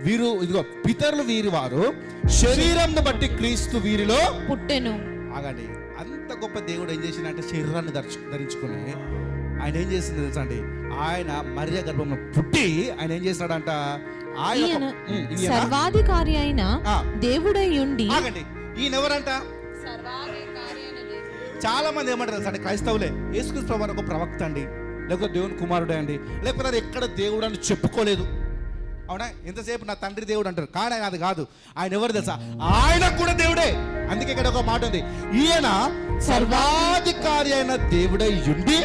వీరు ఇదిగో పితరులు వీరి వారు శరీరంను బట్టి క్రీస్తు వీరిలో పుట్టెను. ఆగండి. అంత గొప్ప దేవుడు ఏం చేసిందంటే శరీరాన్ని ధరించు ధరించుకుని ఆయన ఏం చేసింది తెలుసా అండి? ఆయన మర్య గర్భంలో పుట్టి ఆయన ఏం చేసినాడంట? ఆయన సర్వాధికారి అయిన దేవుడై ఉండి ఆగండి. ఈయన ఎవరంట? చాలా మంది ఏమంటారు తెలుసా అంటే క్రైస్తవులే. యేసుక్రీస్తు ప్రభు ఒక ప్రవక్త అండి. లేకపోతే దేవుని కుమారుడే అండి. లేకపోతే అది ఎక్కడ దేవుడు అని చెప్పుకోలేదు. అవునా? ఎంతసేపు నా తండ్రి దేవుడు అంటారు. కానీ ఆయన అది కాదు. ఆయన ఎవరు తెలుసా? ఆయన కూడా దేవుడే. అందుకే ఇక్కడ ఒక మాట ఉంది. ఈయన సర్వాధికారి అయిన దేవుడై ఉండి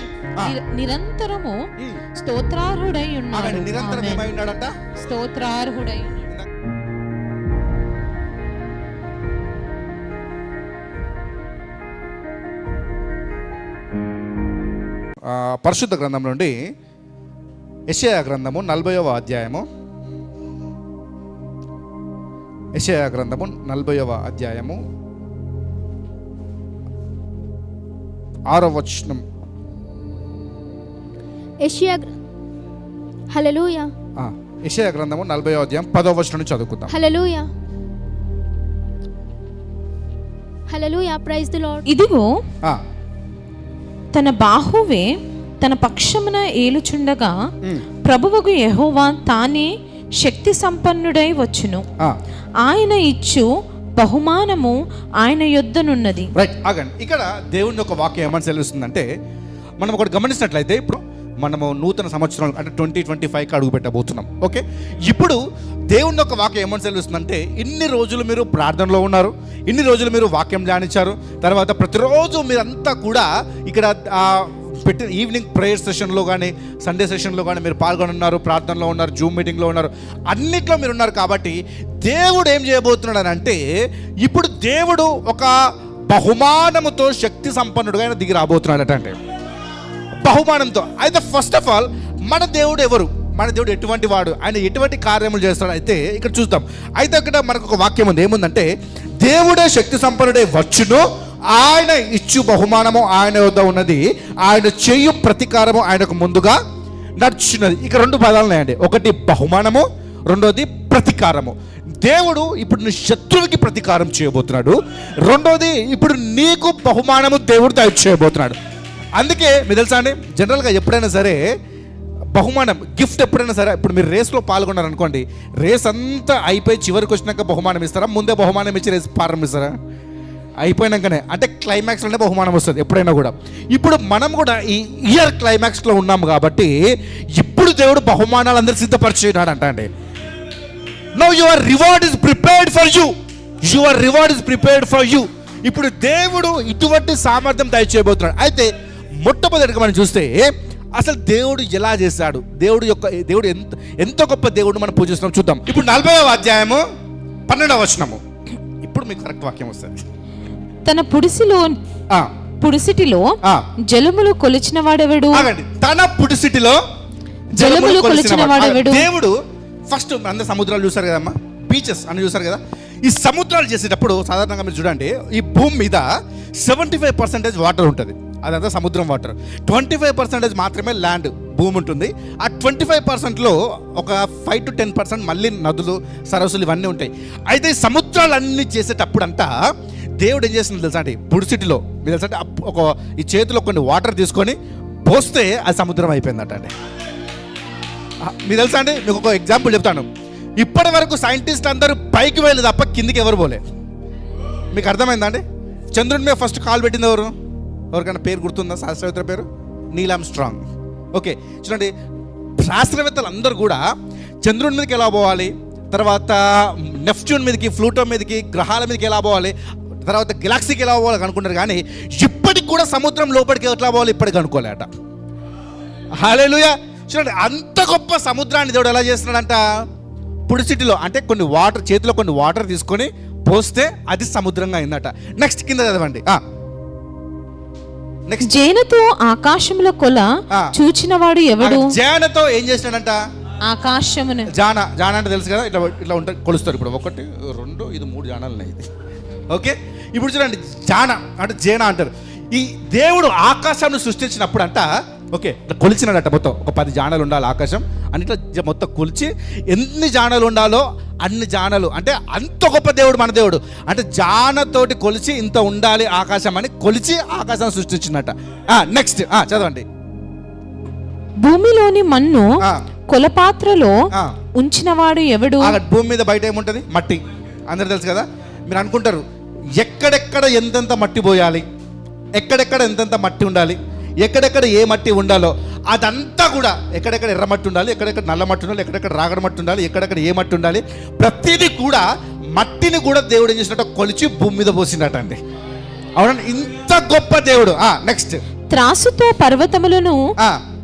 నిరంతరము స్తోత్రార్హుడై ఉన్నాడు. నిరంతరం. ఏమై ఉన్నాడంట స్తోత్రార్హుడై పరిశుద్ధ గ్రంథం నుండి యెషయా గ్రంథము నలభైవ అధ్యాయము యెషయా గ్రంథము నలభైవ అధ్యాయము ఆరో వచనం. యెషయా హల్లెలూయా. ఆ, యెషయా గ్రంథము నలభై అధ్యాయం పదో వచనం చదువుకుందాం. Hallelujah. Hallelujah praise the lord. ఇదిగో ఆ, తన బాహువే తన పక్షమున ఏలుచుండగా ప్రభువకు యెహోవా తానే శక్తి సంపన్నుడై వచ్చును. ఆయన ఇచ్చు బహుమానము ఆయన యొద్దనున్నది. రైట్ ఆగండి. ఇక్కడ దేవుని ఒక వాక్యం ఏమని సెలవుస్తుందంటే మనం ఒకటి గమనించినట్లయితే ఇప్పుడు మనము నూతన సంవత్సరం అంటే ట్వంటీ ట్వంటీ ఫైవ్కి అడుగు పెట్టబోతున్నాం. ఓకే ఇప్పుడు దేవుని ఒక వాక్యం ఏమని సెలవుస్తుందంటే ఇన్ని రోజులు మీరు ప్రార్థనలో ఉన్నారు ఇన్ని రోజులు మీరు వాక్యం ధ్యానించారు తర్వాత ప్రతిరోజు మీరంతా కూడా ఇక్కడ ఆ, పెట్టిన ఈవినింగ్ ప్రేయర్ సెషన్లో కానీ సండే సెషన్లో కానీ మీరు పాల్గొనున్నారు ప్రార్థనలో ఉన్నారు జూమ్ మీటింగ్లో ఉన్నారు అన్నిట్లో మీరు ఉన్నారు కాబట్టి దేవుడు ఏం చేయబోతున్నాడు అని అంటే ఇప్పుడు దేవుడు ఒక బహుమానముతో శక్తి సంపన్నుడుగా ఆయన దిగి రాబోతున్నాడట అంటే బహుమానంతో. అయితే ఫస్ట్ ఆఫ్ ఆల్ మన దేవుడు ఎవరు? మన దేవుడు ఎటువంటి వాడు? ఆయన ఎటువంటి కార్యములు చేస్తాడు? అయితే ఇక్కడ చూద్దాం. అయితే ఇక్కడ మనకు ఒక వాక్యం ఉంది. ఏముందంటే దేవుడే శక్తి సంపన్నుడే వచ్చును ఆయన ఇచ్చు బహుమానము ఆయన వద్ద ఉన్నది. ఆయన చేయు ప్రతీకారము ఆయనకు ముందుగా నడుచున్నది. ఇక రెండు పదాలు ఉన్నాయండి. ఒకటి బహుమానము రెండోది ప్రతీకారము. దేవుడు ఇప్పుడు నీ శత్రువుకి ప్రతీకారం చేయబోతున్నాడు. రెండోది ఇప్పుడు నీకు బహుమానము దేవుడు దయ చేయబోతున్నాడు. అందుకే మీరు తెలుసా అండి? జనరల్గా ఎప్పుడైనా సరే బహుమానం గిఫ్ట్ ఎప్పుడైనా సరే ఇప్పుడు మీరు రేస్లో పాల్గొన్నారనుకోండి రేస్ అంతా అయిపోయి చివరికి వచ్చినాక బహుమానం ఇస్తారా? ముందే బహుమానం ఇచ్చి రేస్ ప్రారంభిస్తారా? అయిపోయినాకనే. అంటే క్లైమాక్స్లోనే బహుమానం వస్తుంది ఎప్పుడైనా కూడా. ఇప్పుడు మనం కూడా ఈ ఇయర్ క్లైమాక్స్లో ఉన్నాము కాబట్టి ఇప్పుడు దేవుడు బహుమానాలు అందరూ సిద్ధపరిచేయడాడు అంట అండి. No your reward is prepared for you your reward is prepared for you ఇప్పుడు దేవుడు ఇటువంటి సామర్థ్యం దయచేయబోతున్నాడు. అయితే మొట్టమొదటిగా మనం చూస్తే అసలు దేవుడు ఎలా చేశాడు? దేవుడు యొక్క దేవుడు ఎంత ఎంత గొప్ప దేవుడు మనం పూజిస్తున్నాం చూద్దాం. ఇప్పుడు నలభైవ అధ్యాయము పన్నెండవ వచనము. ఇప్పుడు మీకు కరెక్ట్ వాక్యం వస్తుంది. తన పుడిసిలో ఆ, పుడిసిటిలో ఆ, జలములు కొలిచిన వాడెవడు? తన పుడిసిటిలో జలములు కొలిచిన వాడు. వాడెవడు? దేవుడు ఫస్ట్ అందరు సముద్రాలు చూసారు కదమ్మా. బీచెస్ అని చూసారు కదా. ఈ సముద్రాలు చేసేటప్పుడు సాధారణంగా మీరు చూడండి ఈ భూమి మీద సెవెంటీ ఫైవ్ పర్సెంటేజ్ వాటర్ ఉంటుంది. అదంతా సముద్రం వాటర్ ట్వంటీ ఫైవ్ పర్సెంటేజ్ మాత్రమే ల్యాండ్ భూమి ఉంటుంది. ఆ ట్వంటీ ఫైవ్ పర్సెంట్లో ఒక ఫైవ్ టు టెన్ పర్సెంట్ మళ్ళీ నదులు సరస్సులు ఇవన్నీ ఉంటాయి. అయితే ఈ సముద్రాలన్నీ చేసేటప్పుడు అంతా దేవుడు ఏం చేసింది తెలుసా అండి పుడిసిటిలో మీరు తెలుసా అంటే ఒక ఈ చేతిలో కొన్ని వాటర్ తీసుకొని పోస్తే అది సముద్రం అయిపోయిందట అండి. మీకు తెలుసా అండి? మీకు ఒక ఎగ్జాంపుల్ చెప్తాను. ఇప్పటి వరకు సైంటిస్ట్ అందరూ పైకి వెళ్ళి తప్ప కిందికి ఎవరు పోలే. మీకు అర్థమైందా అండి? చంద్రుడి మీద ఫస్ట్ కాల్ పెట్టింది ఎవరు? ఎవరికైనా పేరు గుర్తుందా? శాస్త్రవేత్త పేరు? నీలామ్ స్ట్రాంగ్ ఓకే చూడండి. శాస్త్రవేత్తలు అందరూ కూడా చంద్రుడి మీదకి ఎలా పోవాలి? తర్వాత నెఫ్ట్యూన్ మీదకి ఫ్లూటో మీదకి గ్రహాల మీదకి ఎలా పోవాలి? తర్వాత గెలాక్సీకి ఎలా పోవాలి అనుకుంటారు కానీ ఇప్పటికి కూడా సముద్రం లోపలికి ఎట్లా పోవాలి ఇప్పటికి అనుకోలేట. హాలేలుయా చూడండి అంత గొప్ప సముద్రాన్ని దేవుడు ఎలా చేస్తున్నాడంట? పుడిసిటిలో అంటే కొన్ని వాటర్ చేతిలో కొన్ని వాటర్ తీసుకొని పోస్తే అది సముద్రంగా అయిందట. నెక్స్ట్ కింద చదవండి. నెక్స్ట్ జేనుతో ఆకాశముల కొల ఆ. చూచినవాడు ఎవడు? జానతో ఏం చేసినాడంట ఆకాశమును. జాన జాన అంటే తెలుసు కదా ఇట్లా ఇట్లా ఉంటాయి కొలుస్తారు. ఇప్పుడు ఒకటి రెండు ఇది మూడు జానాలు ఇది. ఓకే? ఇప్పుడు చూడండి జాన అంటే జేన అంటారు. ఈ దేవుడు ఆకాశాన్ని సృష్టించినప్పుడు అంట ఓకే కొలిచినాడట మొత్తం. ఒక పది జానలు ఉండాలి ఆకాశం అని ఇట్లా మొత్తం కొలిచి ఎన్ని జానలు ఉండాలో అన్ని జానలు. అంటే అంత గొప్ప దేవుడు మన దేవుడు. అంటే జానతోటి కొలిచి ఇంత ఉండాలి ఆకాశం అని కొలిచి ఆకాశం సృష్టించినట్ట నెక్స్ట్ చదవండి. భూమిలోని మన్ను కొలపాత్రలో. ఉంచినవాడు ఎవడు? భూమి మీద బయట ఏముంటుంది? మట్టి. అందరు తెలుసు కదా? మీరు అనుకుంటారు ఎక్కడెక్కడ ఎంతెంత మట్టి పోయాలి? ఎక్కడెక్కడ ఎంతెంత మట్టి ఉండాలి? ఎక్కడెక్కడ ఏ మట్టి ఉండాలో అదంతా కూడా ఎక్కడెక్కడ ఎర్ర మట్టి ఉండాలి ఎక్కడెక్కడ నల్ల మట్టి ఉండాలి ఎక్కడెక్కడ రాగడ మట్టి ఉండాలి ఎక్కడెక్కడ ఏ మట్టి ఉండాలి ప్రతిదీ కూడా మట్టిని కూడా దేవుడు ఏం చేసినట్టు? కొలిచి భూమి మీద పోసినట్టు అండి అవునండి ఇంత గొప్ప దేవుడు. నెక్స్ట్ త్రాసుతో పర్వతములను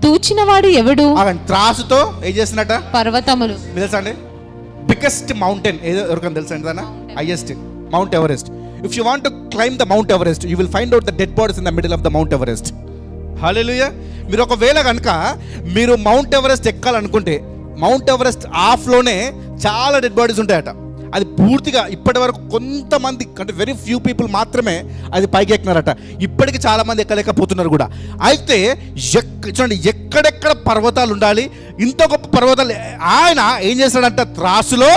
తూచినవాడు ఎవడు? త్రాసుతో ఏం చేసినట్ట? పర్వతములు. తెలుసా అండి? బిగ్గెస్ట్ మౌంటైన్ ఏదో ఎవరికైనా తెలుసా అండి highest mount Everest if you want to climb the mount Everest you will find out the dead bodies in the middle of the mount Everest hallelujah మీరు ఒకవేళ కనుక మీరు మౌంట్ ఎవరెస్ట్ ఎక్కాలనుకుంటే మౌంట్ ఎవరెస్ట్ ఆఫ్లోనే చాలా డెడ్ బాడీస్ ఉంటాయట. అది పూర్తిగా ఇప్పటి వరకు కొంతమంది అంటే వెరీ ఫ్యూ పీపుల్ మాత్రమే అది పైకి ఎక్కినారట. ఇప్పటికి చాలామంది ఎక్కలేకపోతున్నారు కూడా. అయితే ఎక్ చూడండి ఎక్కడెక్కడ పర్వతాలు ఉండాలి ఇంత గొప్ప పర్వతాలు ఆయన ఏం చేస్తాడంట త్రాసులో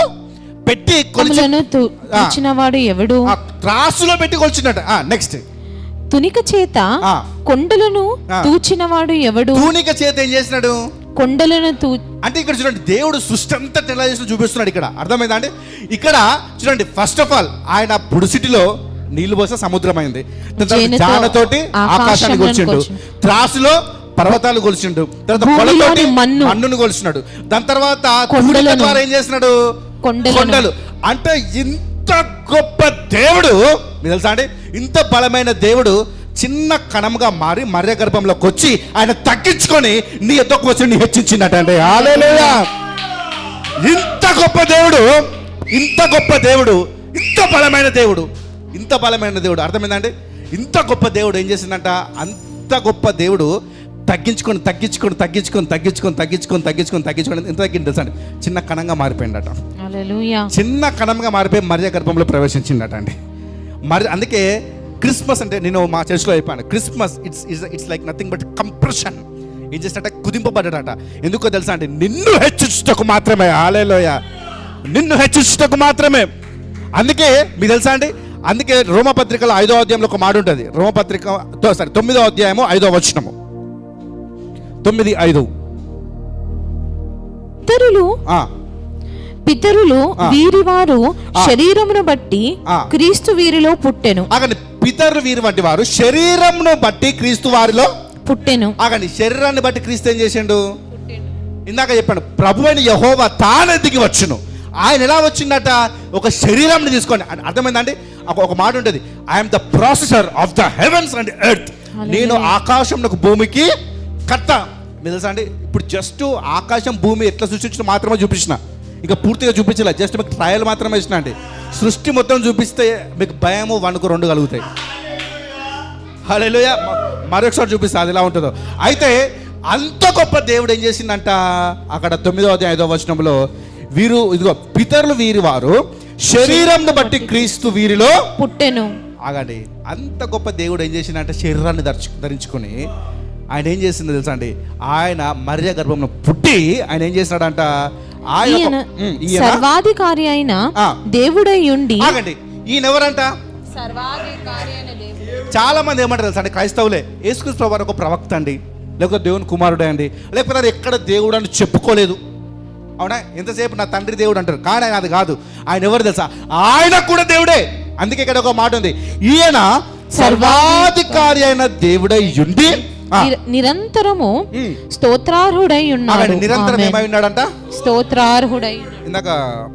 పెట్టి కొలిచి కొమ్ములను తూ- తూచినవాడు ఎవడు? త్రాసులో పెట్టి కొలిచినట్ట నెక్స్ట్ తునిక చేత. కొండలను. తూచినవాడు ఎవడు? తూనిక చేత ఏం చేసినాడు? కొండలను తూ అంటే ఇక్కడ చూడండి దేవుడు సృష్టి అంతా ఎలా చేసిన చూపిస్తున్నాడు ఇక్కడ. అర్థమైందా అండి? ఇక్కడ చూడండి ఫస్ట్ ఆఫ్ ఆల్ ఆయన పుడిసిటిలో నీళ్ళు పోసే సముద్రం అయింది. దాని తర్వాత జేనుతో జానతోటి ఆకాశాన్ని కొలిచిండు. త్రాసులో పర్వతాలు కొలిచిండు. తర్వాత. మన్నును కొలిచినాడు. దాని తర్వాత ద్వారా ఏం చేసినాడు. కొండలు. అంటే ఇంత గొప్ప దేవుడు మీకు తెలుసా అండి? ఇంత బలమైన దేవుడు చిన్న కణంగా మారి మర్య గర్భంలోకి వచ్చి ఆయన తగ్గించుకొని నీ ఎద్దకు వచ్చి నీ హెచ్చించినట్టండి అంటే ఇంత గొప్ప దేవుడు ఇంత గొప్ప దేవుడు ఇంత బలమైన దేవుడు ఇంత బలమైన దేవుడు. అర్థమైందండి ఇంత గొప్ప దేవుడు ఏం చేసిందంట? అంత గొప్ప దేవుడు తగ్గించుకొని తగ్గించుకొని తగ్గించుకొని తగ్గించుకొని తగ్గించుకొని తగ్గించుకొని తగ్గించుకొని ఎంత తగ్గింది తెలుసా అండి? చిన్న కణంగా మారిపోయిందట. చిన్న కణంగా మారిపోయి మర్య గర్భంలో ప్రవేశించిందట అండి. మరి అందుకే క్రిస్మస్ అంటే నేను మా చర్చ్లో అయిపోయాను Christmas it's it's it's like nothing but compression. ఏం చేసినట్ట కుదింపబడ్డాడట ఎందుకో తెలుసా అంటే నిన్ను హెచ్చించుటకు మాత్రమే ఆలేలోయ నిన్ను హెచ్చించుటకు మాత్రమే. అందుకే మీకు తెలుసా అండి? అందుకే రోమపత్రికలో ఐదో అధ్యాయంలో ఒక మాట ఉంటుంది. రోమపత్రిక సారీ తొమ్మిదో అధ్యాయము ఐదో వచనము. తొమ్మిది ఐదు. పితరులు ఆ, పితరులు ఆ. వీరివారు ఆ. శరీరమును బట్టి. క్రీస్తు వీరిలో పుట్టెను. ఆగండి పితరులు వీరు వంటి వారు శరీరంను బట్టి క్రీస్తు వారిలో పుట్టెను. ఆగండి శరీరాన్ని బట్టి క్రీస్తు ఏం చేసిండు? ఇందాక చెప్పాను ప్రభు అయిన యహోవా తాను దిగి వచ్చును. ఆయన ఎలా వచ్చిందట ఒక శరీరాన్ని తీసుకొని అంటే అర్థమైందండి? ఒక- ఒక మాట ఉంటుంది I'm the processor of the heavens and earth నేను ఆకాశంకు భూమికి కర్త. మీరు తెలుసా అండి? ఇప్పుడు జస్ట్ ఆకాశం భూమి ఎట్లా సృష్టించిన మాత్రమే చూపించిన. ఇంకా పూర్తిగా చూపించలే జస్ట్ మీకు ట్రయల్ మాత్రమే ఇచ్చిన అండి. సృష్టి మొత్తం చూపిస్తే మీకు భయము వణుకు రెండు కలుగుతాయి. హలోయ మరొకసారి చూపిస్తా అది ఎలా ఉంటుందో. అయితే అంత గొప్ప దేవుడు ఏం చేసిందంట అక్కడ తొమ్మిదో అధ్యాయం ఐదో వచనంలో వీరు ఇదిగో పితరులు వీరి వారు శరీరంను బట్టి క్రీస్తు వీరిలో పుట్టెను. ఆగండి. అంత గొప్ప దేవుడు ఏం చేసిందంటే శరీరాన్ని ధరించు ధరించుకొని ఆయన ఏం చేసిందో తెలుసా అండి? ఆయన మర్య గర్భంలో పుట్టి ఆయన ఏం చేసినాడంట? ఆయన సర్వాధికారి అయిన. దేవుడై ఉండి ఆగండి. ఈయన ఎవరంట? చాలా మంది ఏమంటారు తెలుసా అంటే క్రైస్తవులే. యేసుక్రీస్తు ప్రభు వారు ఒక ప్రవక్త అండి. లేకపోతే దేవుని కుమారుడే అండి. లేకపోతే అది ఎక్కడ దేవుడు అని చెప్పుకోలేదు. అవునా? ఎంతసేపు నా తండ్రి దేవుడు అంటారు. కానీ ఆయన అది కాదు. ఆయన ఎవరు తెలుసా? ఆయన కూడా దేవుడే. అందుకే ఇక్కడ ఒక మాట ఉంది. ఈయన సర్వాధికారి అయిన దేవుడై ఉండి నిరంతరము. స్తోత్రార్హుడై ఉన్నాడు నిరంతరం. ఏమై ఉన్నాడంట స్తోత్రార్హుడై. ఇందాక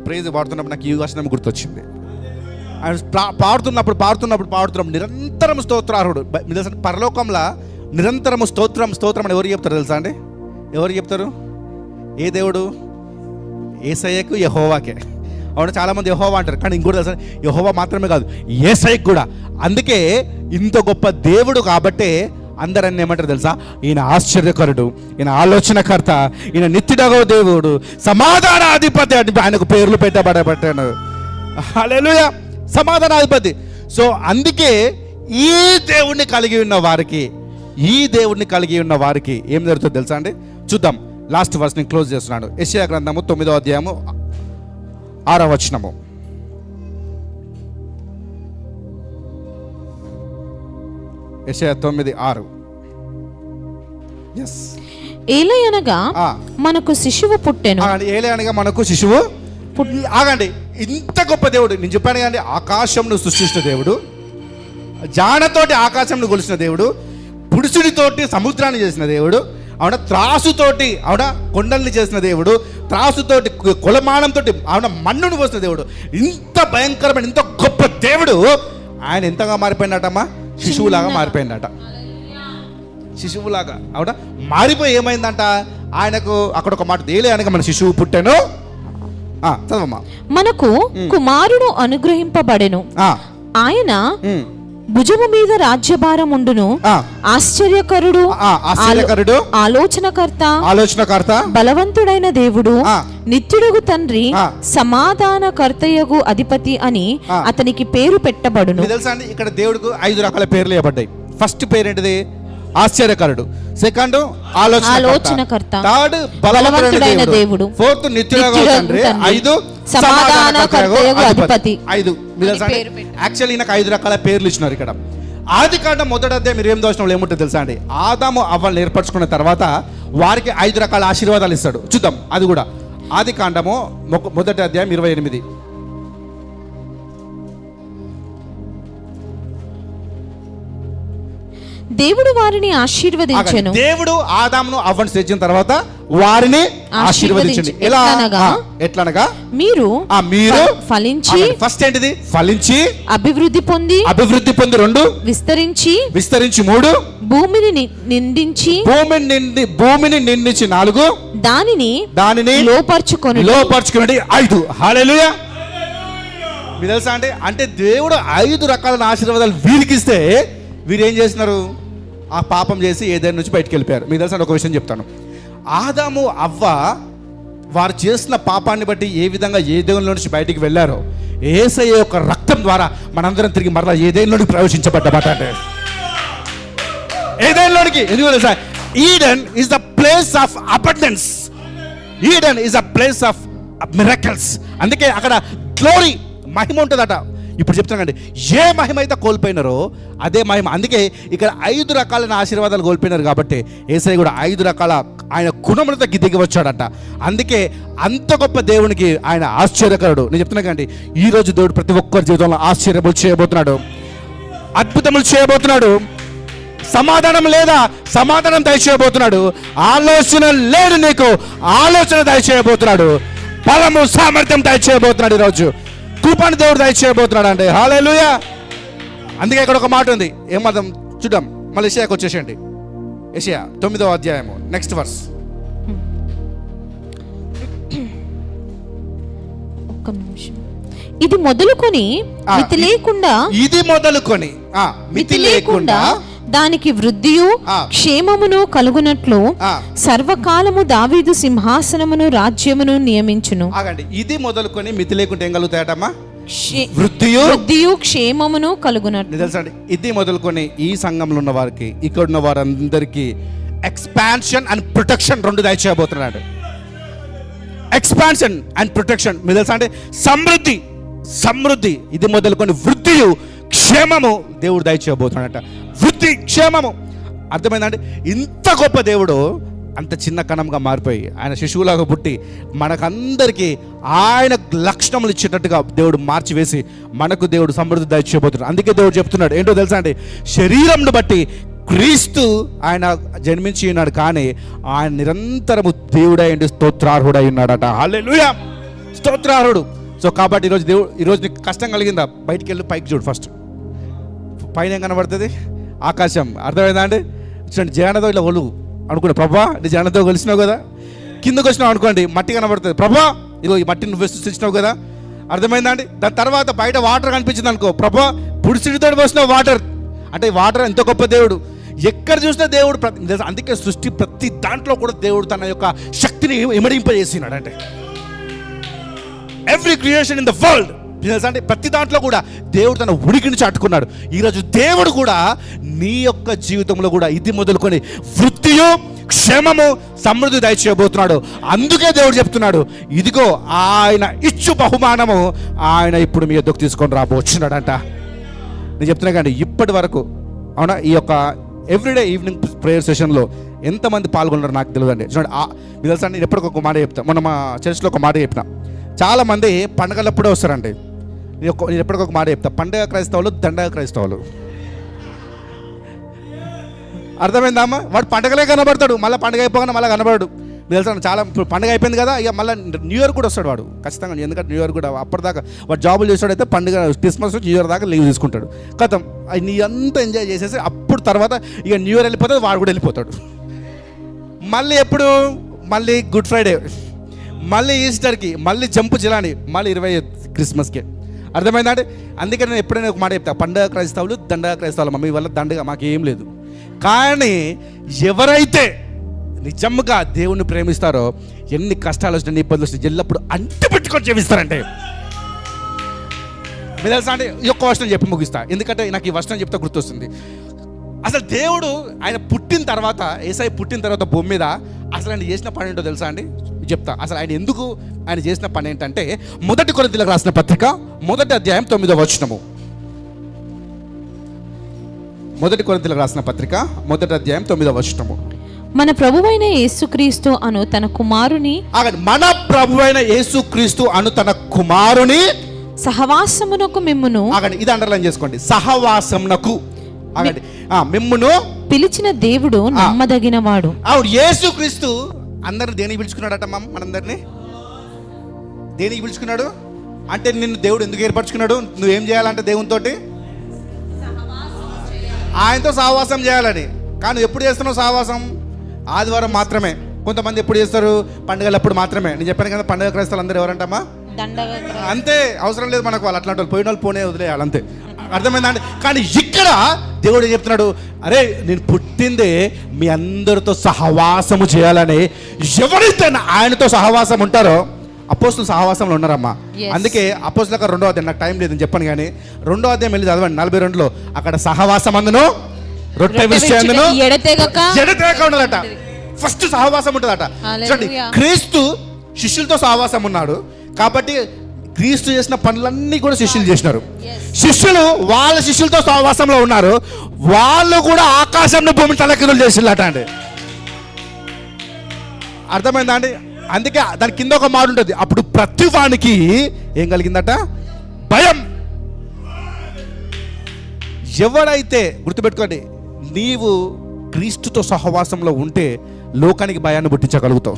ప్రైజ్ పాడుతున్నప్పుడు నాకు ఈ వచనం గుర్తొచ్చింది. పాడుతున్నప్పుడు పాడుతున్నప్పుడు పాడుతున్నప్పుడు నిరంతరం స్తోత్రార్హుడు. పరలోకంలో నిరంతరము స్తోత్రం స్తోత్రం అని ఎవరు చెప్తారు తెలుసా అండి? ఎవరు చెప్తారు? ఏ దేవుడు? ఏసయ్యకు యహోవాకే. అవును? చాలామంది యహోవా అంటారు. కానీ ఇంకోటి తెలుసా? యహోవా మాత్రమే కాదు ఏసయ్యకు కూడా. అందుకే ఇంత గొప్ప దేవుడు కాబట్టే అందరన్నీ ఏమంటారు తెలుసా? ఈయన ఆశ్చర్యకరుడు ఈయన ఆలోచనకర్త ఈయన నిత్యుడగో దేవుడు సమాధానాధిపతి అంటే ఆయనకు పేర్లు పెట్టబడబట్టాను హల్లెలూయా! సమాధానాధిపతి. సో అందుకే ఈ దేవుణ్ణి కలిగి ఉన్న వారికి ఈ దేవుడిని కలిగి ఉన్న వారికి ఏం జరుగుతుందో తెలుసా అండి? చూద్దాం. లాస్ట్ వర్స్ నేను క్లోజ్ చేస్తున్నాను. యెషయా గ్రంథము తొమ్మిదో అధ్యాయము ఆరో వచనము. తొమ్మిది ఆరు. ఎస్ ఏలయనగా మనకు శిశువు పుట్టెను. ఏలే అనగా మనకు శిశువు ఆగండి ఇంత గొప్ప దేవుడు. నేను చెప్పాను కానీ ఆకాశంను సృష్టించిన దేవుడు జానతోటి ఆకాశంను కొలిసిన దేవుడు పురుషుడితోటి సముద్రాన్ని చేసిన దేవుడు ఆవిడ త్రాసుతోటి ఆవిడ కొండల్ని చేసిన దేవుడు త్రాసుతోటి కొలమానంతో ఆవిడ మన్నును పోసిన దేవుడు. ఇంత భయంకరమైన ఇంత గొప్ప దేవుడు ఆయన ఎంతగా మారిపోయినట్టమ్మా శిశువులాగా మారిపోయిందట. శిశువులాగా. ఆవిడ మారిపోయి ఏమైందంట? ఆయనకు అక్కడ ఒక మాట దేలే అనగా మన శిశువు పుట్టాను. చదవమ్మా. మనకు కుమారుడు అనుగ్రహింపబడెను. ఆ, ఆయన భుజము మీద రాజ్యభారం ఉండును. ఆశ్చర్యకరుడు ఆశ్చర్యకరుడు. ఆలో- ఆలోచనకర్త ఆలోచనకర్త. బలవంతుడైన దేవుడు. నిత్యుడుగు తండ్రి ఆ. సమాధానకర్తయగు అధిపతి అని. అతనికి పేరు పెట్టబడును. తెలుసా అండి? ఇక్కడ దేవుడికి ఐదు రకాల పేర్లు ఇవ్వబడ్డాయి. ఫస్ట్ పేరు ఏంటిది? ఆశ్చర్యకరుడు. సెకండ్ ఆలోచన ఆలోచనకర్త. థర్డ్ బలవంతుడైన దేవుడు. ఫోర్త్ నిత్యుడగు తండ్రి. ఐదు అధిపతి. ఐదు. యాక్చువల్లీ నాకు ఐదు రకాల పేర్లు ఇచ్చినారు ఇక్కడ. ఆది కాండం మొదటి అధ్యాయం మీరు ఏం దోషణం ఏముంటుంది తెలుసా అండి? ఆదాము అవ్వల్ని ఏర్పరచుకున్న తర్వాత వారికి ఐదు రకాల ఆశీర్వాదాలు ఇస్తాడు. చూద్దాం అది కూడా. ఆది కాండము మొదటి అధ్యాయం ఇరవై ఎనిమిది. దేవుడు వారిని. ఆశీర్వదించెను. దేవుడు ఆదామును అవ్వను తెచ్చిన తర్వాత వారిని ఆశీర్వదించండి. ఎలా? ఎట్లనగా? మీరు ఆ మీరు ఫలించి ఫస్ట్ ఏంటిది? ఫలించి అభివృద్ధి పొంది అభివృద్ధి పొంది రెండు విస్తరించి విస్తరించి మూడు భూమిని ని- నిండించి భూమిని నిండి భూమిని నిండించి నాలుగు దానిని దానిని లోపర్చుకొని లోపరుచుకున్నది ఐదు. హాలెలుయా మీరు తెలుసా అంటే అంటే దేవుడు ఐదు రకాల ఆశీర్వాదాలు వీరికిస్తే వీరు ఏం చేస్తున్నారు? ఆ పాపం చేసి ఏదైనా నుంచి బయటికి వెళ్ళిపోయారు. మీకు తెలిసిన ఒక విషయం చెప్తాను. ఆదాము అవ్వ వారు చేసిన పాపాన్ని బట్టి ఏ విధంగా ఏ దేవునిలో నుంచి బయటికి వెళ్ళారో ఏసయ్య యొక్క రక్తం ద్వారా మనందరం తిరిగి మరలా ఏదైనా ప్రవేశించబడ్డమాట అంటే. ఏదైనాలోనికి ఎందుకంటే sir Eden is the place of abundance Eden is a place of miracles అందుకే అక్కడ గ్లోరీ మహిమ ఉంటుందట. ఇప్పుడు చెప్తున్నానండి ఏ మహిమ అయితే కోల్పోయినారో అదే మహిమ. అందుకే ఇక్కడ ఐదు రకాలైన ఆశీర్వాదాలు కోల్పోయినారు కాబట్టి ఏసై కూడా ఐదు రకాల ఆయన గుణములతో దిగి వచ్చాడట. అందుకే అంత గొప్ప దేవునికి ఆయన ఆశ్చర్యకరుడు. నేను చెప్తున్నా కండి ఈ రోజు దేవుడు ప్రతి ఒక్కరి జీవితంలో ఆశ్చర్యములు చేయబోతున్నాడు. అద్భుతములు చేయబోతున్నాడు. సమాధానం లేదా సమాధానం దయచేయబోతున్నాడు. ఆలోచన లేదు నీకు ఆలోచన దయచేయబోతున్నాడు. బలము సామర్థ్యం దయచేయబోతున్నాడు ఈరోజు. కృపను దేవుడు దయచేయబోతున్నాడు అంటే హాలేలుయా అందుకే ఇక్కడ ఒక మాట ఉంది. ఏమర్థం చూద్దాం. మళ్ళీ ఏషియాకి వచ్చేసేయండి. ఏషియా తొమ్మిదవ అధ్యాయము నెక్స్ట్ వర్స్ ఒక్క నిమిషం. ఇది మొదలుకొని మితి లేకుండా ఇది మొదలుకొని మితి లేకుండా దానికి వృద్ధియు. క్షేమమును కలుగునట్లు. సర్వకాలము దావీదు సింహాసనమును రాజ్యమును నియమించును. ఆగండి. ఇది మొదలుకొని మితి లేకుండా ఏం కలుగుతాయటమ్మా? క్షే- వృద్ధియు వృద్ధియు క్షేమమును కలుగునట్లు. ఇది మొదలుకొని ఈ సంఘంలో ఉన్న వారికి ఇక్కడ ఉన్న వారందరికీ ఎక్స్పాన్షన్ అండ్ ప్రొటెక్షన్ రెండు దయచేయబోతున్నాడు. ఎక్స్పాన్షన్ అండ్ ప్రొటెక్షన్ మీకు తెలుసా అంటే సమృద్ధి సమృద్ధి. ఇది మొదలుకొని వృద్ధియు క్షేమము దేవుడు దయచేయబోతున్నాడట వృద్ధి క్షేమము. అర్థమైందండి? ఇంత గొప్ప దేవుడు అంత చిన్న కణంగా మారిపోయి ఆయన శిశువులాగా పుట్టి మనకందరికీ ఆయన లక్షణములు ఇచ్చేటట్టుగా దేవుడు మార్చివేసి మనకు దేవుడు సమృద్ధి దయచేయబోతున్నాడు అందుకే దేవుడు చెప్తున్నాడు. ఏంటో తెలుసా అండి? శరీరంను బట్టి క్రీస్తు ఆయన జన్మించి ఉన్నాడు కానీ ఆయన నిరంతరము దేవుడై స్తోత్రార్హుడై ఉన్నాడట. హల్లెలూయా! స్తోత్రార్హుడు. సో కాబట్టి ఈరోజు దేవుడు ఈరోజు నీకు కష్టం కలిగిందా? బయటికి వెళ్ళి పైకి చూడు ఫస్ట్. పైన ఏం కనబడుతుంది? ఆకాశం. అర్థమైందా అండి? చూడండి జగనతో ఇలా ఒలుగు అనుకోండి ప్రభా నీ జగనతో కలిసినావు కదా? కిందకు వచ్చినావు అనుకోండి మట్టి కనబడుతుంది. ప్రభా ఇదిగో ఈ మట్టిని నువ్వు సృష్టించినావు కదా? అర్థమైందా అండి? దాని తర్వాత బయట వాటర్ కనిపించింది అనుకో ప్రభా పుడిసిడితో పోసినావు వాటర్. అంటే వాటర్ ఎంతో గొప్ప దేవుడు. ఎక్కడ చూసినా దేవుడు అందుకే సృష్టి ప్రతి దాంట్లో కూడా దేవుడు తన యొక్క శక్తిని ఇమడింపజేసినాడు అంటే. Every creation in the world తెలుసా అంటే ప్రతి దాంట్లో కూడా దేవుడు తన ఉనికిని చాటుకున్నాడు. ఈరోజు దేవుడు కూడా నీ యొక్క జీవితంలో కూడా ఇది మొదలుకొని వృత్తియు క్షేమము సమృద్ధి దయచేయబోతున్నాడు. అందుకే దేవుడు చెప్తున్నాడు ఇదిగో ఆయన ఇచ్చు బహుమానము ఆయన ఇప్పుడు మీ ఎద్దుకు తీసుకొని రాబోచున్నాడంట నేను చెప్తున్నా కానీ ఇప్పటి వరకు అవునా? ఈ యొక్క ఎవ్రీడే ఈవినింగ్ ప్రేయర్ సెషన్లో ఎంతమంది పాల్గొన్నారు నాకు తెలియదండి. చూడండి ఆ- తెలుసా? నేను ఎప్పటికీ ఒక మాట చెప్తాను మొన్న మా చర్చ్లో ఒక మాట చెప్పిన. చాలామంది పండగలప్పుడే వస్తారండి. నేను ఒక- నేను ఎప్పటికొక మాట చెప్తా. పండగ క్రైస్తవులు దండగ క్రైస్తవులు. అర్థమైందా అమ్మ? వాడు పండగలే కనబడతాడు. మళ్ళీ పండగ అయిపోగానే మళ్ళీ కనబడడు. మీకు తెలుసా చాలా పండగ అయిపోయింది కదా ఇక మళ్ళీ న్యూ ఇయర్ కూడా వస్తాడు వాడు. ఖచ్చితంగా ఎందుకంటే న్యూ ఇయర్ కూడా అప్పటిదాకా వాడు జాబులు చేస్తాడైతే పండుగ క్రిస్మస్ న్యూ ఇయర్ దాకా లీవ్ తీసుకుంటాడు. కథం నీ అంతా ఎంజాయ్ చేసేసి అప్పుడు తర్వాత ఇక న్యూ ఇయర్ వెళ్ళిపోతే వాడు కూడా వెళ్ళిపోతాడు. మళ్ళీ ఎప్పుడు? మళ్ళీ గుడ్ ఫ్రైడే. మళ్ళీ ఈస్టర్కి మళ్ళీ జంపు జిలాని మళ్ళీ ఇరవై క్రిస్మస్కి. అర్థమైందా అంటే అందుకే నేను ఎప్పుడైనా ఒక మాట చెప్తా పండగ క్రైస్తవులు దండగ క్రైస్తవులు మమ్మీ వల్ల దండగ మాకు ఏం లేదు. కానీ ఎవరైతే నిజంగా దేవుణ్ణి ప్రేమిస్తారో ఎన్ని కష్టాలు వచ్చినా ఎన్ని ఇబ్బందులు వచ్చినా ఎల్లప్పుడు అంటి పెట్టుకొని జీవిస్తారంటే మీరు తెలుసా అంటే ఈ ఒక్క వర్షం చెప్పి ముగిస్తా. ఎందుకంటే నాకు ఈ వర్షం చెప్తే గుర్తొస్తుంది. అసలు దేవుడు ఆయన పుట్టిన తర్వాత ఏసఐ పుట్టిన తర్వాత భూమి మీద అసలు ఆయన చేసిన పని ఏంటో తెలుసా అండి? చెప్తా. అసలు ఆయన ఎందుకు ఆయన చేసిన పని ఏంటంటే మొదటి కొరింథీయులకు రాసిన పత్రిక మొదటి అధ్యాయం తొమ్మిదో వచనము. మొదటి కొరింథీయులకు రాసిన పత్రిక మొదటి అధ్యాయం తొమ్మిదో వచనము. మన ప్రభువైన యేసుక్రీస్తు అను తన కుమారుని మన ప్రభు అయిన యేసుక్రీస్తు అను తన కుమారుని సహవాసమునకు మిమ్మును ఆగండి. ఇది అండర్లైన్ చేసుకోండి. ఆ, మిమ్మును పిలిచిన దేవుడు నమ్మదగినవాడు. అవును యేసుక్రీస్తు అందరిని దేనికి పిలుచుకున్నాడట మమ్మ మనందరినీ? దేనికి పిలుచుకున్నాడు? అంటే నిన్ను దేవుడు ఎందుకు ఏర్పరచుకున్నాడు? నువ్వేం చేయాలంటే దేవునితోటి? ఆయనతో సహవాసం చేయాలని. కానీ ఎప్పుడు చేస్తున్నావు సహవాసం? ఆదివారం మాత్రమే. కొంతమంది ఎప్పుడు చేస్తారు? పండుగలప్పుడు మాత్రమే. నేను చెప్పాను కదా పండుగ క్రైస్తవులు అందరూ ఎవరంటమ్మా అంతే. అవసరం లేదు మనకు వాళ్ళు. అట్లాంటి వాళ్ళు పోయిన వాళ్ళు పోనే వదిలేయాలి అంతే. అర్థమైందా? అండి కానీ ఇక్కడ దేవుడు ఏం చెప్తున్నాడు? అరే నేను పుట్టిందే మీ అందరితో సహవాసము చేయాలని ఎవరైతే ఆయనతో సహవాసం ఉంటారో అపోస్తులు సహవాసంలో ఉన్నారమ్మా. అందుకే అపోస్తులకు రెండో అధ్యాయం నాకు టైం లేదని చెప్పాను కానీ రెండో అధ్యాయం వెళ్ళి చదవండి. నలభై రెండులో అక్కడ సహవాసం అందును రొట్టె విషయందును ఎడతెగక ఉండాలట. ఫస్ట్ సహవాసం ఉంటుందట. చూడండి క్రీస్తు శిష్యులతో సహవాసం ఉన్నాడు. కాబట్టి క్రీస్తు చేసిన పనులన్నీ కూడా శిష్యులు చేసినారు. శిష్యులు వాళ్ళ శిష్యులతో సహవాసంలో ఉన్నారు. వాళ్ళు కూడా ఆకాశంలో భూమి తలకిందులు చేసిల్లట అండి. అర్థమైందా అండి? అందుకే దాని కింద ఒక మాట ఉంటుంది. అప్పుడు ప్రతి వానికి ఏం కలిగిందట? భయం. ఎవడైతే గుర్తుపెట్టుకోండి నీవు క్రీస్తుతో సహవాసంలో ఉంటే లోకానికి భయాన్ని పుట్టించగలుగుతావు.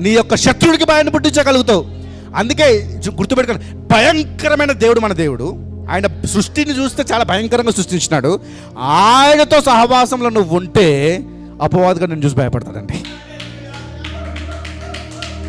నీ యొక్క శత్రుడికి భయాన్ని పుట్టించగలుగుతావు. అందుకే చు- గుర్తుపెట్టుకోండి. భయంకరమైన దేవుడు మన దేవుడు. ఆయన సృష్టిని చూస్తే చాలా భయంకరంగా సృష్టించినాడు. ఆయనతో సహవాసంలో నువ్వు ఉంటే అపవాదుగా నేను చూసి భయపడతాడండి.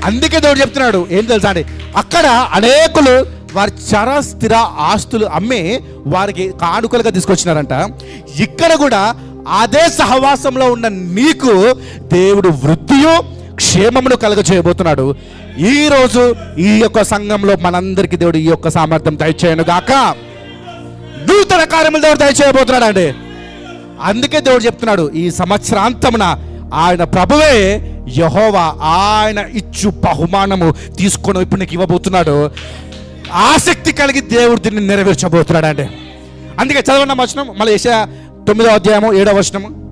అందుకే దేవుడు చెప్తున్నాడు ఏం తెలుసా అండి? అక్కడ అనేకులు వారి చర స్థిర ఆస్తులు అమ్మి వారికి కానుకలుగా తీసుకొచ్చినారంట. ఇక్కడ కూడా అదే సహవాసంలో ఉన్న నీకు దేవుడు వృత్తియు క్షేమమును కలగ చేయబోతున్నాడు ఈరోజు ఈ యొక్క సంఘంలో మనందరికీ దేవుడు ఈ యొక్క సామర్థ్యం దయచేయను గాక. నూతన కార్యములు దేవుడు దయచేయబోతున్నాడు అండి అందుకే దేవుడు చెప్తున్నాడు ఈ సంవత్సరాంతమున ఆయన ప్రభువే యహోవా ఆయన ఇచ్చు బహుమానము తీసుకొని ఇప్పుడు నీకు ఇవ్వబోతున్నాడు. ఆసక్తి కలిగి దేవుడు దీన్ని నెరవేర్చబోతున్నాడు అండి అందుకే చదవన్న వచనం మళ్ళీ యెషయా తొమ్మిదో అధ్యాయము ఏడవ వచనము.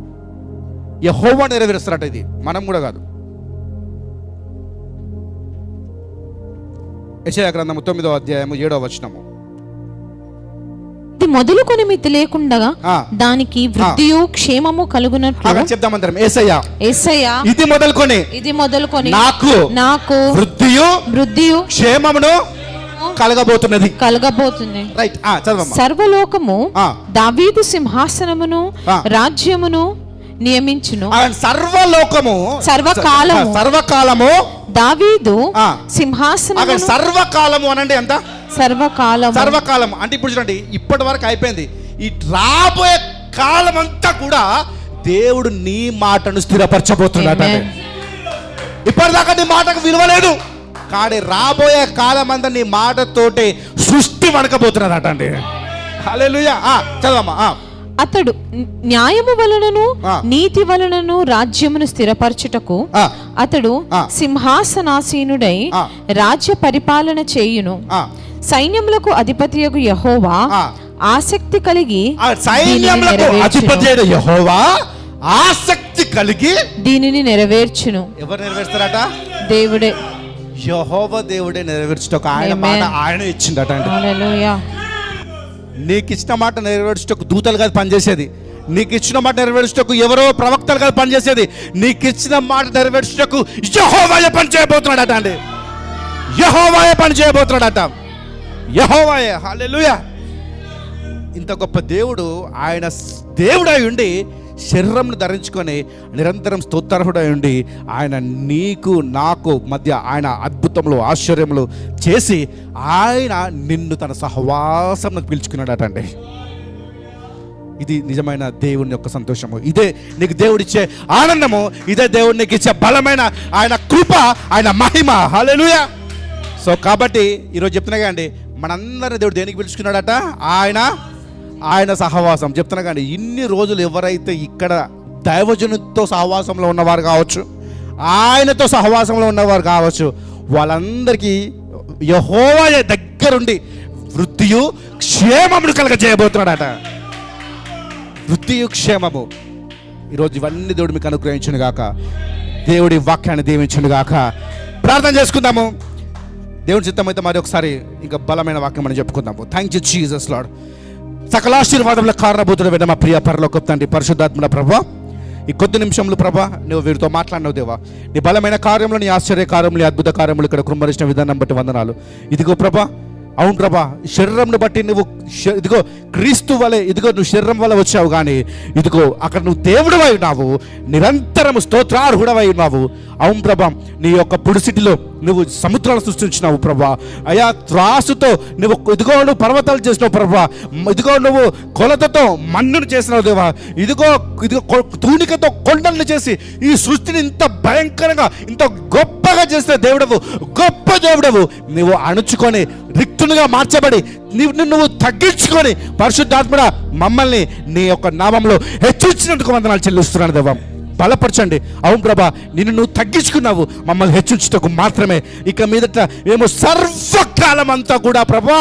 యహోవా నెరవేరుస్తున్నాడు ఇది. మనం కూడా కాదు. యెషయా గ్రంథము తొమ్మిదో అధ్యాయము ఏడవ వచనము. ఇది మొదలుకొని మితి లేకుండా. దానికి వృద్ధియు క్షేమము కలుగునట్లు చెప్దామందరం ఏసయ్యా. ఏసయ్య. ఇది మొదలుకొని. ఇది మొదలుకొని. నాకు నాకు వృద్ధియు వృద్ధియు క్షేమమును కలగబోతున్నది. కలగబోతుంది రైట్. సర్వలోకము. దావీదు సింహాసనమును. రాజ్యమును నియమించును. సర్వలోకము సర్వకాలము. సర్వకాలము దావీదు సింహాసనమును సర్వకాలము అనండి ఎంత? సర్వకాలము. సర్వకాలం అంటే ఇప్పుడు చూడండి ఇప్పటి వరకు అయిపోయింది. ఈ రాబోయే కాలం అంతా కూడా దేవుడు నీ మాటను స్థిరపరచబోతున్నాడు. ఇప్పటిదాకా నీ మాటకు విలువ లేదు. కాడే రాబోయే కాలం అంతా నీ మాటతోటే సృష్టి వణకబోతున్నదట అండి. ఆ చదవమ్మా. ఆ. అతడు న్యాయము వలనను. నీతి వలనను రాజ్యమును స్థిరపరచుటకు. అతడు. సింహాసనాసీనుడై. రాజ్య పరిపాలన చేయును. సైన్యములకు అధిపతియగు యహోవా. ఆసక్తి కలిగి సైన్యములకు అధిపతి యెహోవా ఆసక్తి కలిగి దీనిని నెరవేర్చును ఎవరు నెరవేరుస్తారట దేవుడే యహోవ దేవుడే నెరవేర్చుటకు ఆయన. మాట ఆయన ఇచ్చిందట నీకు ఇచ్చిన మాట నెరవేర్చుటకు దూతలు కాదు పనిచేసేది. నీకు ఇచ్చిన మాట నెరవేర్చుటకు ఎవరో ప్రవక్తలు కాదు పనిచేసేది. నీకు ఇచ్చిన మాట నెరవేర్చుటకు యహోవాయ పని చేయబోతున్నాడట అండి. యహోవాయ పని చేయబోతున్నాడట. యహోవాయ హల్లెలూయా. ఇంత గొప్ప దేవుడు ఆయన దేవుడై ఉండి శరీరంను ధరించుకొని నిరంతరం స్తోత్రహుడై ఉండి ఆయన నీకు నాకు మధ్య ఆయన అద్భుతములు ఆశ్చర్యములు చేసి ఆయన నిన్ను తన సహవాసంలోకి పిలుచుకున్నాడటండి. ఇది నిజమైన దేవుని యొక్క సంతోషము. ఇదే నీకు దేవుడిచ్చే ఆనందము. ఇదే దేవుడు నీకు ఇచ్చే బలమైన ఆయన కృప ఆయన మహిమ. హల్లెలూయా సో కాబట్టి ఈరోజు చెప్తున్నాగా అండి మనందరిని దేవుడు దేనికి పిలుచుకున్నాడట? ఆయన ఆయన సహవాసం. చెప్తున్నా కానీ ఇన్ని రోజులు ఎవరైతే ఇక్కడ దైవజనుతో సహవాసంలో ఉన్నవారు కావచ్చు ఆయనతో సహవాసంలో ఉన్నవారు కావచ్చు వాళ్ళందరికీ యహోవా దగ్గరుండి వృత్తియు క్షేమమును కలగ చేయబోతున్నాడట వృత్తియు క్షేమము. ఈరోజు ఇవన్నీ దేవుడు మీకు అనుగ్రహించును గాక. దేవుడి వాక్యాన్ని దీవించును గాక. ప్రార్థన చేసుకుందాము. దేవుని చిత్తం అయితే మరి ఒకసారి ఇంకా బలమైన వాక్యం మనం చెప్పుకుందాము. థ్యాంక్ యూ జీసస్ లాడ్ సకలాశీర్వాదంలో కారణభూతుడు విన్న మా ప్రియ పరలోక తండ్రి పరిశుద్ధాత్మల ప్రభా ఈ కొద్ది నిమిషంలో ప్రభా నువ్వు వీరితో మాట్లాడినావు దేవా. నీ బలమైన కార్యంలో నీ ఆశ్చర్య కార్యములు నీ అద్భుత కార్యములు ఇక్కడ కుమ్మరించిన విధానం బట్టి వందనాలు. ఇదిగో ప్రభా అవును ప్రభా శరీరంను బట్టి నువ్వు ఇదిగో క్రీస్తు వలె ఇదిగో నువ్వు శరీరం వల్ల వచ్చావు కానీ ఇదిగో అక్కడ నువ్వు దేవుడు ఉన్నావు. నిరంతరము స్తోత్రార్హుడవై ఉన్నావు. అవును ప్రభా నీ యొక్క పుడిసిటిలో నువ్వు సముద్రాలు సృష్టించినావు ప్రభా. అయా త్రాసుతో నువ్వు ఇదిగో నువ్వు పర్వతాలు చేసినావు ప్రభా. ఇదిగో నువ్వు కొలతతో మన్నును చేసినావు దేవా. ఇదిగో ఇదిగో తూనికతో కొండలను చేసి ఈ సృష్టిని ఇంత భయంకరంగా ఇంత గొప్పగా చేసిన దేవుడవు గొప్ప దేవుడవు. నువ్వు అణుచుకొని రిక్తునిగా మార్చబడి నువ్వు నిన్ను నువ్వు తగ్గించుకొని పరిశుద్ధాత్మడ మమ్మల్ని నీ యొక్క నామంలో హెచ్చరించినందుకు వందనాలు చెల్లిస్తున్నాను దేవం. బలపరచండి. అవును ప్రభా నిన్ను నువ్వు తగ్గించుకున్నావు. మమ్మల్ని హెచ్చించుటకు మాత్రమే. ఇక మీదట మేము సర్వకాలం అంతా కూడా ప్రభా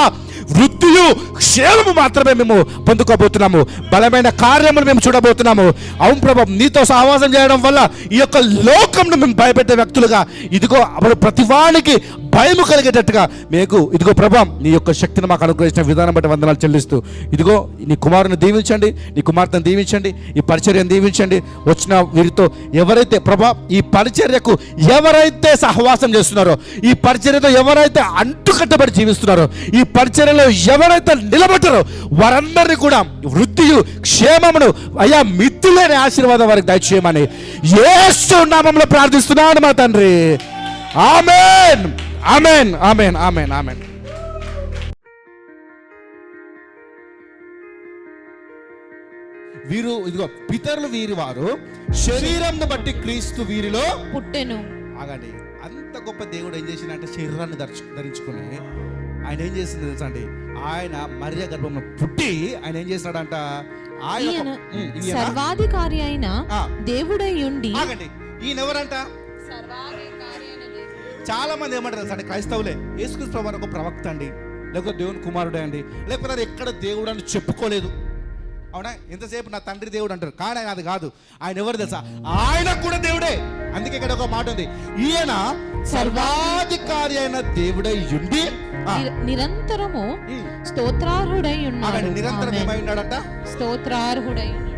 వృద్ధియు క్షేమము మాత్రమే మేము పొందుకోబోతున్నాము. బలమైన కార్యములు మేము చూడబోతున్నాము. అవును ప్రభా నీతో సహవాసం చేయడం వల్ల ఈ యొక్క లోకంను మేము భయపెట్టే వ్యక్తులుగా ఇదిగో అప్పుడు ప్రతివానికి భయము కలిగేటట్టుగా మీకు ఇదిగో ప్రభా నీ యొక్క శక్తిని మాకు అనుగ్రహించిన విధానం బట్టి వందనాలు చెల్లిస్తూ ఇదిగో నీ కుమారుని దీవించండి నీ కుమార్తెను దీవించండి ఈ పరిచర్యను దీవించండి. వచ్చిన వీరితో ఎవరైతే ప్రభా ఈ పరిచర్యకు ఎవరైతే సహవాసం చేస్తున్నారో ఈ పరిచర్యతో ఎవరైతే అంటుకట్టబడి జీవిస్తున్నారో ఈ పరిచర్యలో ఎవరైతే నిలబడ్డారో వారందరినీ కూడా వృద్ధియు క్షేమమును అయ్యా మిత్తులేని ఆశీర్వాదం వారికి దయచేయమని యేసు నామంలో ప్రార్థిస్తున్నాను మా తండ్రి. Amen. Amen. Amen. Amen. Amen. వీరు ఇదిగో పితరులు వీరి వారు శరీరంను బట్టి క్రీస్తు వీరిలో పుట్టెను. ఆగండి. అంత గొప్ప దేవుడు ఏం చేసిందంటే శరీరాన్ని ధరించు ధరించుకుని ఆయన ఏం చేసింది తెలుసా అండి? ఆయన మర్య గర్భంలో పుట్టి ఆయన ఏం చేసినాడంట? ఆయన సర్వాధికారి అయిన. దేవుడై ఉండి ఆగండి. ఈయన ఎవరంట? చాలా మంది ఏమంటారు అంటే క్రైస్తవులే. యేసుక్రీస్తు ప్రభు ఒక ప్రవక్త అండి. లేకపోతే దేవుని కుమారుడే అండి. లేకపోతే ఎక్కడ దేవుడు అని చెప్పుకోలేదు. అవునా? ఎంతసేపు నా తండ్రి దేవుడు అంటారు? కానీ ఆయన అది కాదు. ఆయన ఎవరు తెలుసా? ఆయన కూడా దేవుడే. అందుకే ఇక్కడ ఒక మాట ఉంది. ఈయన సర్వాధికారి అయిన దేవుడై ఉండి నిరంతరము స్తోత్రార్హుడై ఉన్నాడు. నిరంతరం. ఏమై ఉన్నాడంట? స్తోత్రార్హుడై ఉన్నాడు.